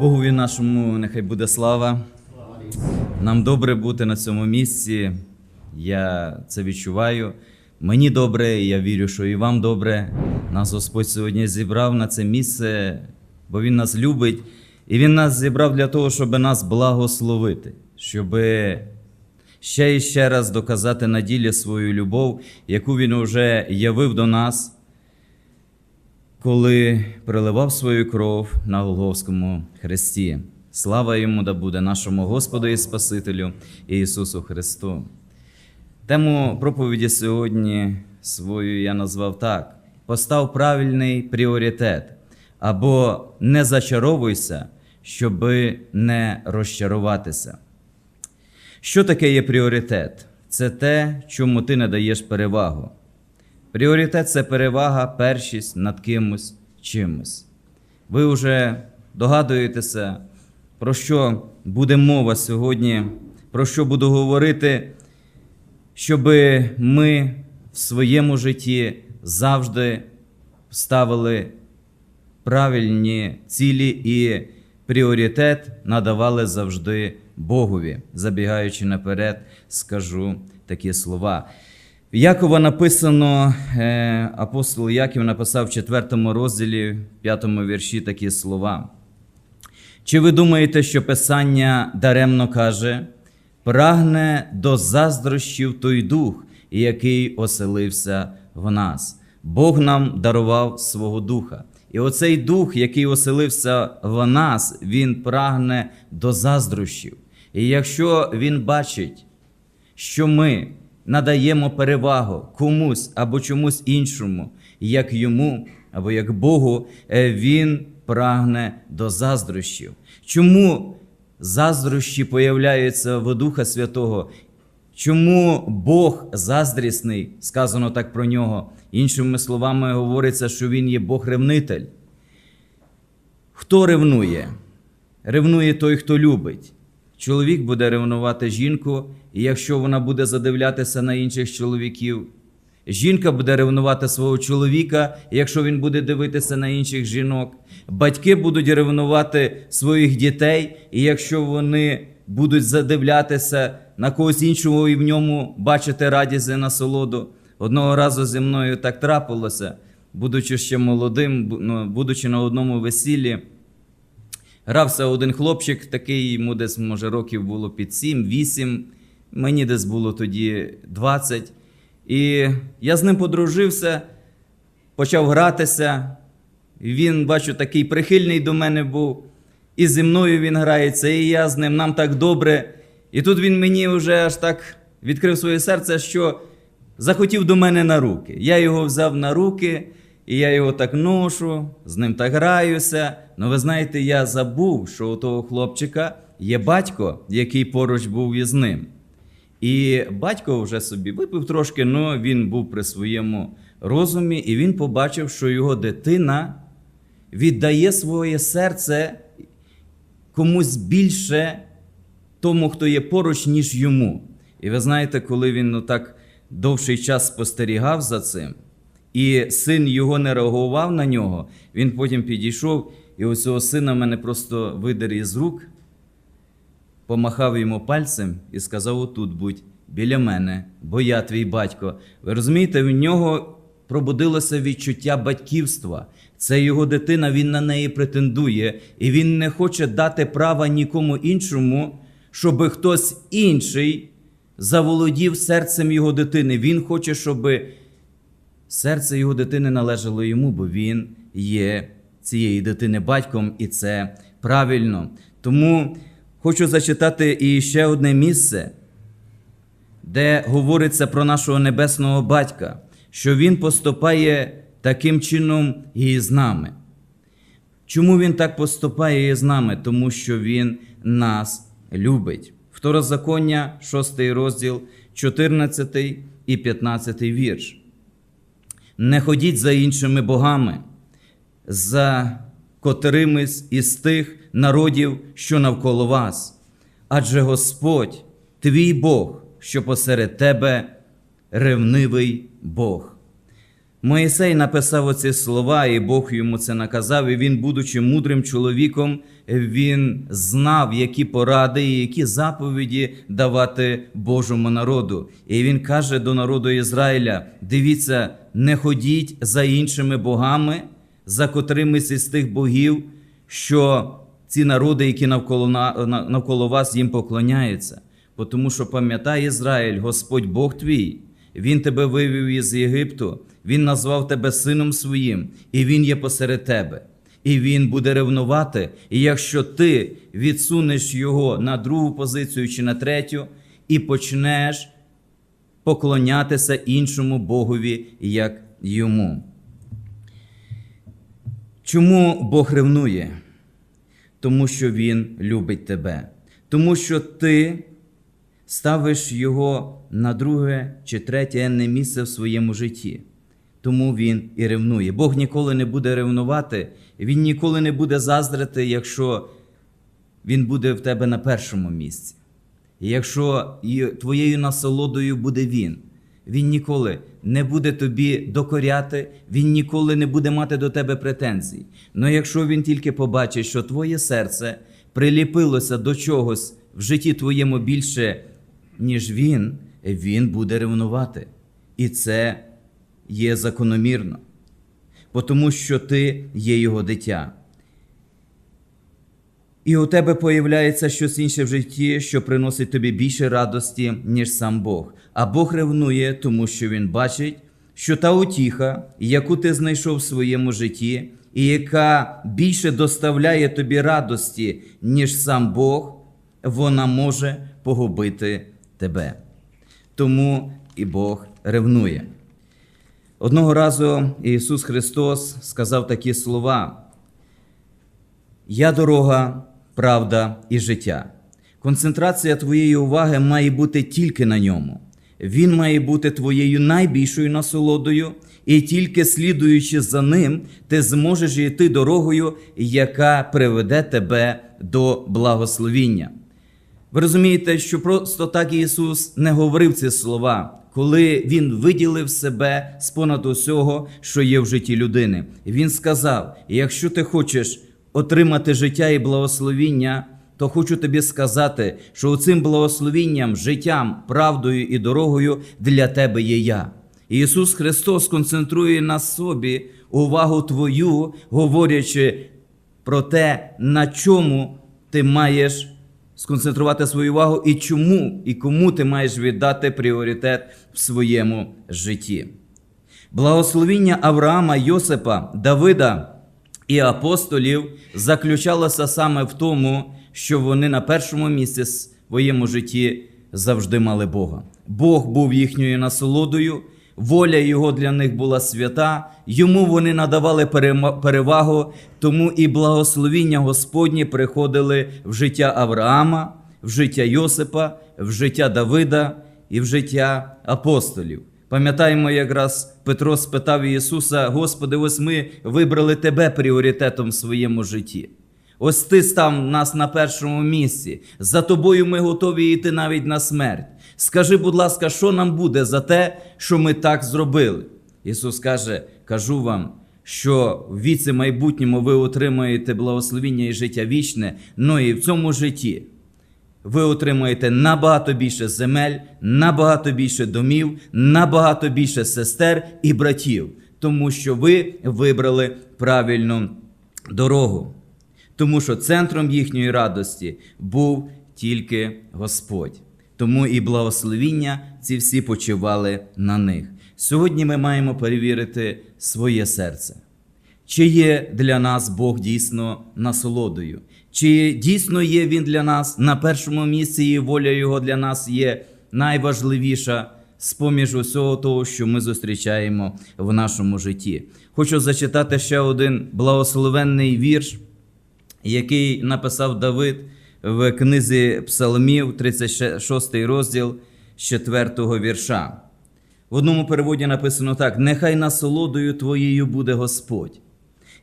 Богові нашому нехай буде слава. Нам добре бути на цьому місці. Я це відчуваю. Мені добре, і я вірю, що і вам добре. Нас Господь сьогодні зібрав на це місце, бо Він нас любить. І Він нас зібрав для того, щоб нас благословити, щоб ще і ще раз доказати на ділі свою любов, яку Він вже явив до нас коли приливав свою кров на Голговському хресті. Слава йому да буде нашому Господу і Спасителю Ісусу Христу. Тему проповіді сьогодні свою я назвав так: постав правильний пріоритет або не зачаровуйся, щоби не розчаруватися. Що таке є пріоритет? Це те, чому ти не даєш перевагу. Пріоритет це перевага, першість над кимось чимось. Ви вже догадуєтеся, про що буде мова сьогодні, про що буду говорити, щоб ми в своєму житті завжди ставили правильні цілі і пріоритет надавали завжди Богові. Забігаючи наперед, скажу такі слова. Якова написано, е, апостол Яків написав в 4 розділі, 5 вірші такі слова. Чи ви думаєте, що Писання даремно каже, прагне до заздрощів той дух, який оселився в нас? Бог нам дарував свого духа. І оцей дух, який оселився в нас, він прагне до заздрощів. І якщо він бачить, що ми надаємо перевагу комусь або чомусь іншому, як йому або як Богу, е, він прагне до заздрощів. Чому заздрощі появляються в Духа Святого? Чому Бог заздрісний, сказано так про нього? Іншими словами, говориться, що Він є Бог-ревнитель. Хто ревнує? Ревнує той, хто любить. Чоловік буде ревнувати жінку, і якщо вона буде задивлятися на інших чоловіків, жінка буде ревнувати свого чоловіка, якщо він буде дивитися на інших жінок. Батьки будуть ревнувати своїх дітей, і якщо вони будуть задивлятися на когось іншого і в ньому бачити радість і насолоду. Одного разу зі мною так трапилося, будучи ще молодим, ну, будучи на одному весіллі. Грався один хлопчик, такий йому десь, може, років було під 7-8, мені десь було тоді 20. І я з ним подружився, почав гратися. Він, бачу, такий прихильний до мене був. І зі мною він грається, і я з ним, нам так добре. І тут він мені вже аж так відкрив своє серце, що захотів до мене на руки. Я його взяв на руки, і я його так ношу, з ним так граюся. Ну, ви знаєте, я забув, що у того хлопчика є батько, який поруч був із ним. І батько вже собі випив трошки, але він був при своєму розумі, і він побачив, що його дитина віддає своє серце комусь більше тому, хто є поруч, ніж йому. І ви знаєте, коли він ну, так довший час спостерігав за цим, і син його не реагував на нього, він потім підійшов, і ось цього сина мене просто видер із рук, помахав йому пальцем і сказав: отут будь біля мене, бо я твій батько. Ви розумієте, в нього пробудилося відчуття батьківства. Це його дитина, він на неї претендує, і він не хоче дати права нікому іншому, щоб хтось інший заволодів серцем його дитини. Він хоче, щоб серце його дитини належало йому, бо він є цієї дитини батьком, і це правильно. Тому хочу зачитати і ще одне місце, де говориться про нашого небесного батька, що він поступає таким чином і з нами. Чому він так поступає з нами? Тому що він нас любить. Второзаконня, 6 розділ, 14 і 15 вірш. Не ходіть за іншими богами, за котримись із тих народів, що навколо вас. Адже Господь, твій Бог, що посеред тебе ревнивий Бог. Моїсей написав оці слова, і Бог йому це наказав. І він, будучи мудрим чоловіком, він знав, які поради і які заповіді давати Божому народу. І він каже до народу Ізраїля: дивіться, не ходіть за іншими богами, за котримись із тих богів, що ці народи, які навколо, на- на- навколо вас їм поклоняються. Тому що пам'ятай Ізраїль, Господь Бог твій, Він тебе вивів із Єгипту, Він назвав тебе сином своїм, і Він є посеред тебе. І він буде ревнувати. І якщо ти відсунеш його на другу позицію чи на третю, і почнеш поклонятися іншому Богові, як йому. Чому Бог ревнує? Тому що Він любить тебе. Тому що ти ставиш його на друге чи третє енне місце в своєму житті. Тому він і ревнує. Бог ніколи не буде ревнувати, він ніколи не буде заздрити, якщо він буде в тебе на першому місці. І якщо твоєю насолодою буде він, він ніколи не буде тобі докоряти, він ніколи не буде мати до тебе претензій. Але якщо він тільки побачить, що твоє серце приліпилося до чогось в житті твоєму більше, ніж він, він буде ревнувати. І це є закономірно, тому що ти є його дитя. І у тебе появляється щось інше в житті, що приносить тобі більше радості, ніж сам Бог. А Бог ревнує, тому що Він бачить, що та утіха, яку ти знайшов в своєму житті, і яка більше доставляє тобі радості, ніж сам Бог, вона може погубити тебе. Тому і Бог ревнує. Одного разу Ісус Христос сказав такі слова. Я дорога, правда і життя. Концентрація твоєї уваги має бути тільки на ньому. Він має бути твоєю найбільшою насолодою, і тільки слідуючи за ним, ти зможеш йти дорогою, яка приведе тебе до благословіння. Ви розумієте, що просто так Ісус не говорив ці слова, коли Він виділив себе з понад усього, що є в житті людини. Він сказав: якщо ти хочеш отримати життя і благословіння, то хочу тобі сказати, що цим благословінням, життям, правдою і дорогою для тебе є я. Ісус Христос концентрує на собі увагу твою, говорячи про те, на чому ти маєш сконцентрувати свою увагу і чому і кому ти маєш віддати пріоритет в своєму житті. Благословіння Авраама, Йосипа, Давида і апостолів заключалося саме в тому, що вони на першому місці в своєму житті завжди мали Бога. Бог був їхньою насолодою, воля Його для них була свята, йому вони надавали перевагу, тому і благословіння Господні приходили в життя Авраама, в життя Йосипа, в життя Давида і в життя апостолів. Пам'ятаємо, якраз Петро спитав Ісуса: Господи, ось ми вибрали Тебе пріоритетом в своєму житті. Ось ти став нас на першому місці. За тобою ми готові йти навіть на смерть. Скажи, будь ласка, що нам буде за те, що ми так зробили? Ісус каже: кажу вам, що в віці майбутньому ви отримаєте благословіння і життя вічне, но і в цьому житті ви отримаєте набагато більше земель, набагато більше домів, набагато більше сестер і братів, тому що ви вибрали правильну дорогу. Тому що центром їхньої радості був тільки Господь. Тому і благословіння ці всі почивали на них. Сьогодні ми маємо перевірити своє серце. Чи є для нас Бог дійсно насолодою? Чи дійсно є Він для нас на першому місці, і воля Його для нас є найважливіша з-поміж усього того, що ми зустрічаємо в нашому житті? Хочу зачитати ще один благословенний вірш, який написав Давид в книзі Псалмів, 36 розділ з 4 вірша. В одному переводі написано так: Нехай насолодою твоєю буде Господь,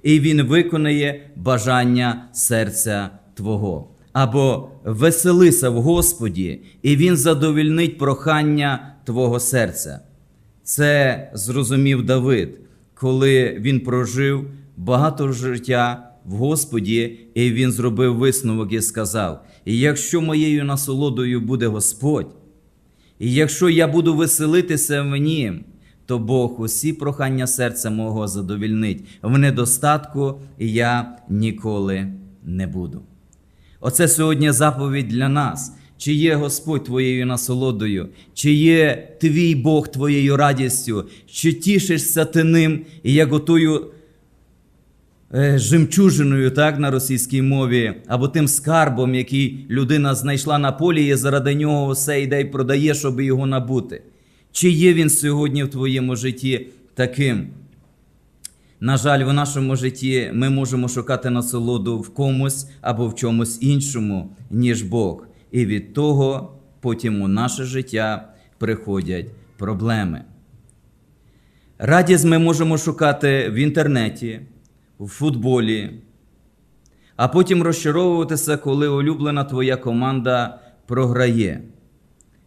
і Він виконає бажання серця Твого. Або веселися в Господі, і Він задовільнить прохання Твого серця. Це зрозумів Давид. коли він прожив багато життя в Господі, і він зробив висновок і сказав: І якщо моєю насолодою буде Господь, і якщо я буду веселитися в нім, то Бог усі прохання серця мого задовільнить. В недостатку я ніколи не буду. Оце сьогодні заповідь для нас. Чи є Господь твоєю насолодою, чи є твій Бог твоєю радістю, чи тішишся ти ним, і як отою е, жемчужиною, так, на російській мові, або тим скарбом, який людина знайшла на полі, і заради нього все йде і продає, щоб його набути. Чи є він сьогодні в твоєму житті таким? На жаль, в нашому житті ми можемо шукати насолоду в комусь або в чомусь іншому, ніж Бог. І від того потім у наше життя приходять проблеми. Радість ми можемо шукати в інтернеті, в футболі, а потім розчаровуватися, коли улюблена твоя команда програє,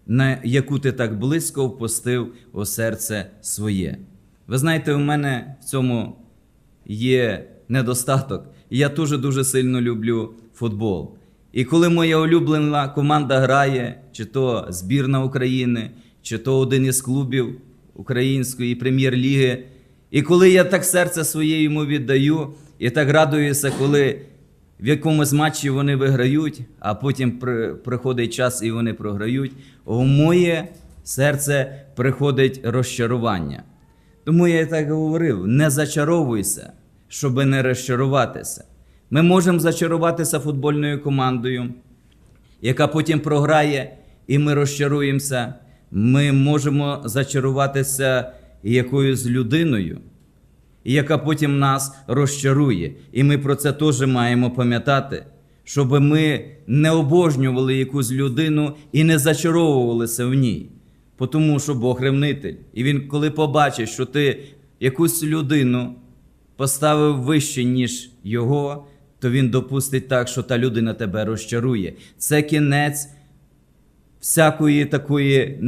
на яку ти так близько впустив у серце своє. Ви знаєте, у мене в цьому є недостаток. Я дуже дуже сильно люблю футбол. І коли моя улюблена команда грає, чи то збірна України, чи то один із клубів української прем'єр-ліги, і коли я так серце своє йому віддаю, і так радуюся, коли в якомусь матчі вони виграють, а потім приходить час і вони програють, у моє серце приходить розчарування. Тому я так говорив: не зачаровуйся, щоб не розчаруватися. Ми можемо зачаруватися футбольною командою, яка потім програє, і ми розчаруємося. Ми можемо зачаруватися якоюсь людиною, яка потім нас розчарує. І ми про це теж маємо пам'ятати, щоб ми не обожнювали якусь людину і не зачаровувалися в ній. Тому що Бог ревнитель. І він, коли побачить, що ти якусь людину поставив вище, ніж його, то він допустить так, що та людина тебе розчарує. Це кінець всякої такої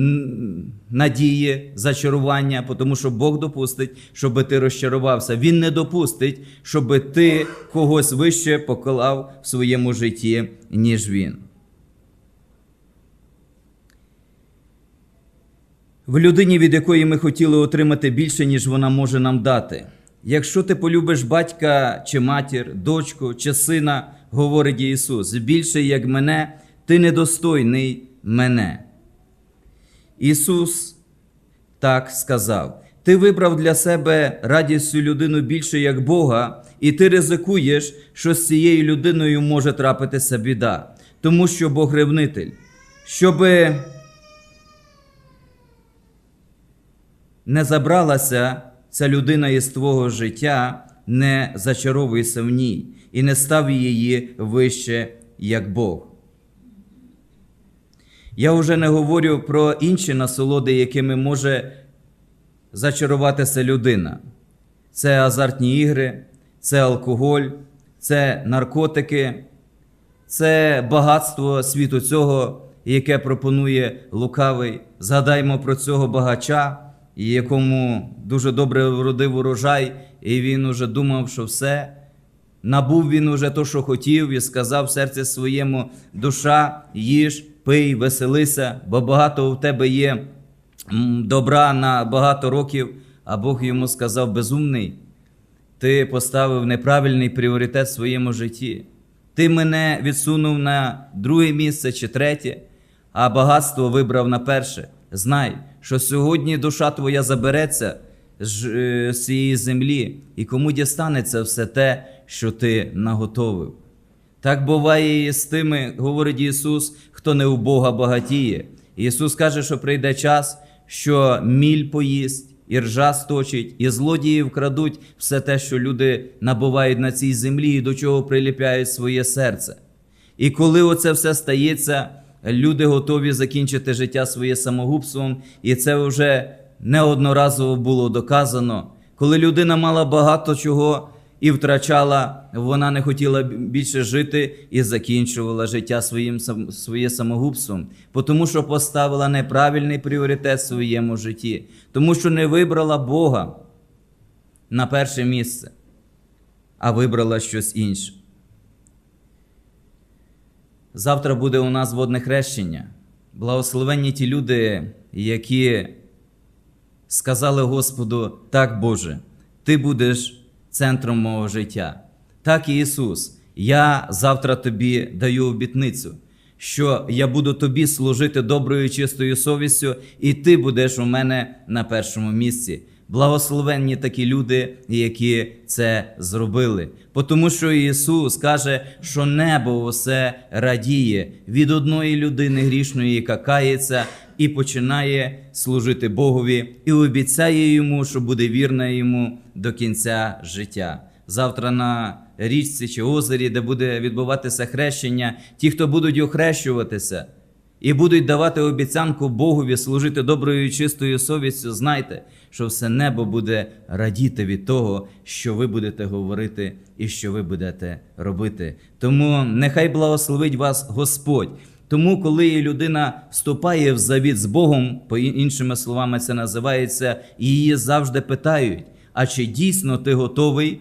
надії, зачарування, тому що Бог допустить, щоб ти розчарувався. Він не допустить, щоб ти когось вище поклав в своєму житті, ніж він. В людині, від якої ми хотіли отримати більше, ніж вона може нам дати. Якщо ти полюбиш батька чи матір, дочку чи сина, говорить Ісус, більше як мене, ти недостойний мене. Ісус так сказав: Ти вибрав для себе радістю людину більше як Бога, і ти ризикуєш, що з цією людиною може трапитися біда, тому що Бог ревнитель. Щоби не забралася ця людина із твого життя, не зачаровуйся в ній і не став її вище, як Бог. Я вже не говорю про інші насолоди, якими може зачаруватися людина. Це азартні ігри, це алкоголь, це наркотики, це багатство світу цього, яке пропонує лукавий. Згадаймо про цього багача, якому дуже добре вродив урожай, і він уже думав, що все. Набув він уже то, що хотів, і сказав в серці своєму: душа, їж, пий, веселися, бо багато в тебе є добра на багато років. А Бог йому сказав: безумний, ти поставив неправильний пріоритет в своєму житті. Ти мене відсунув на друге місце чи третє, а багатство вибрав на перше. Знай, що сьогодні душа твоя забереться з е, цієї землі, і кому дістанеться все те, що ти наготовив. Так буває і з тими, говорить Ісус, хто не у Бога багатіє. Ісус каже, що прийде час, що міль поїсть, і ржа сточить, і злодії вкрадуть все те, що люди набувають на цій землі, і до чого приліпляють своє серце. І коли оце все стається, люди готові закінчити життя своє самогубством, і це вже неодноразово було доказано. Коли людина мала багато чого і втрачала, вона не хотіла більше жити і закінчувала життя своїм своє самогубством, тому що поставила неправильний пріоритет в своєму житті, тому що не вибрала Бога. на перше місце, а вибрала щось інше. Завтра буде у нас водне хрещення. Благословенні ті люди, які сказали Господу: так, Боже, Ти будеш центром мого життя. Так і Ісус, я завтра тобі даю обітницю, що я буду тобі служити доброю чистою совістю, і ти будеш у мене на першому місці. Благословенні такі люди, які це зробили. Тому що Ісус каже, що небо усе радіє від одної людини грішної, яка кається, і починає служити Богові, і обіцяє йому, що буде вірна йому до кінця життя. Завтра на річці чи озері, де буде відбуватися хрещення, ті, хто будуть охрещуватися, і будуть давати обіцянку Богові служити доброю і чистою совістю, знайте, що все небо буде радіти від того, що ви будете говорити і що ви будете робити. Тому нехай благословить вас Господь. Тому, коли людина вступає в завіт з Богом, по іншими словами, це називається, її завжди питають: а чи дійсно ти готовий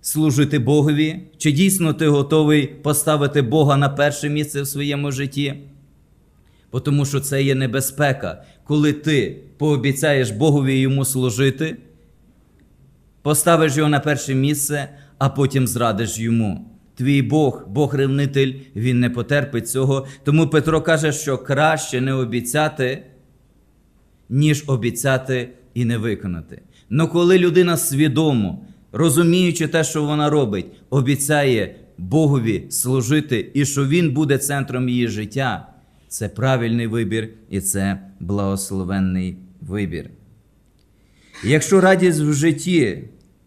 служити Богові? Чи дійсно ти готовий поставити Бога на перше місце в своєму житті? Тому що це є небезпека, коли ти пообіцяєш Богові йому служити, поставиш його на перше місце, а потім зрадиш йому. Твій Бог, Бог-ревнитель, він не потерпить цього. Тому Петро каже, що краще не обіцяти, ніж обіцяти і не виконати. Но коли людина свідомо, розуміючи те, що вона робить, обіцяє Богові служити і що Він буде центром її життя, це правильний вибір і це благословенний вибір. Якщо радість в житті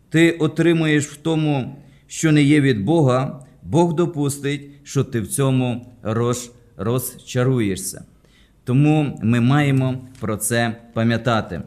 ти отримуєш в тому, що не є від Бога, Бог допустить, що ти в цьому роз, розчаруєшся. Тому ми маємо про це пам'ятати.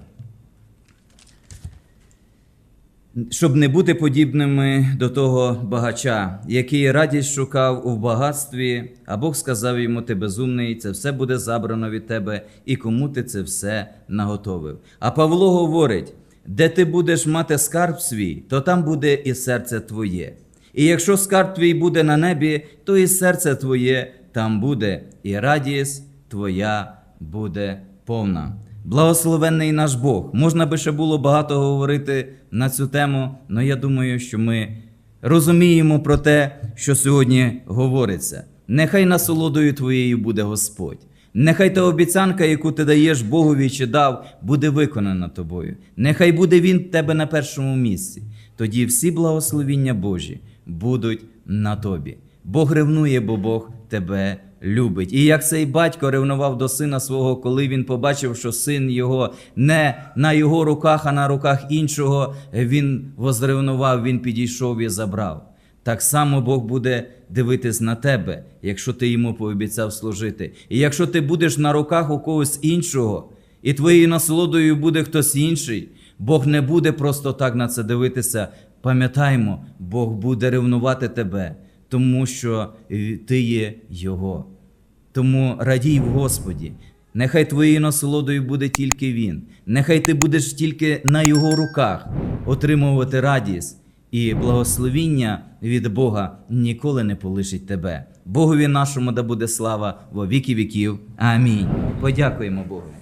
Щоб не бути подібними до того багача, який радість шукав у багатстві, а Бог сказав йому: ти безумний, це все буде забрано від тебе, і кому ти це все наготовив. А Павло говорить: де ти будеш мати скарб свій, то там буде і серце твоє. І якщо скарб твій буде на небі, то і серце твоє там буде, і радість твоя буде повна. Благословенний наш Бог. Можна би ще було багато говорити на цю тему, але я думаю, що ми розуміємо про те, що сьогодні говориться. Нехай насолодою твоєю буде Господь. Нехай та обіцянка, яку ти даєш Богові чи дав, буде виконана тобою. Нехай буде Він тебе на першому місці. Тоді всі благословіння Божі будуть на тобі. Бог ревнує, бо Бог тебе любить. І як цей батько ревнував до сина свого, коли він побачив, що син його не на його руках, а на руках іншого, він возревнував, він підійшов і забрав. Так само Бог буде дивитись на тебе, якщо ти йому пообіцяв служити. І якщо ти будеш на руках у когось іншого, і твоєю насолодою буде хтось інший, Бог не буде просто так на це дивитися. Пам'ятаймо, Бог буде ревнувати тебе, тому що ти є Його. Тому радій в Господі. Нехай твоєю насолодою буде тільки Він. Нехай ти будеш тільки на Його руках отримувати радість, і благословіння від Бога ніколи не полишить тебе. Богові нашому да буде слава во віки віків. Амінь. Подякуємо Богу.